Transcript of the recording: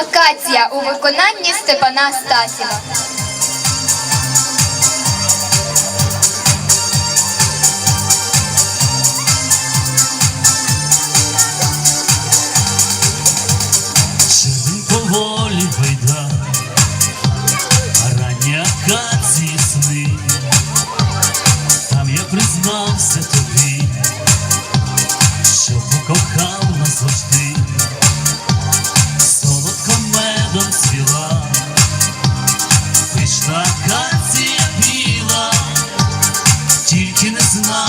Акація у виконанні Степана Стасіва. It's not.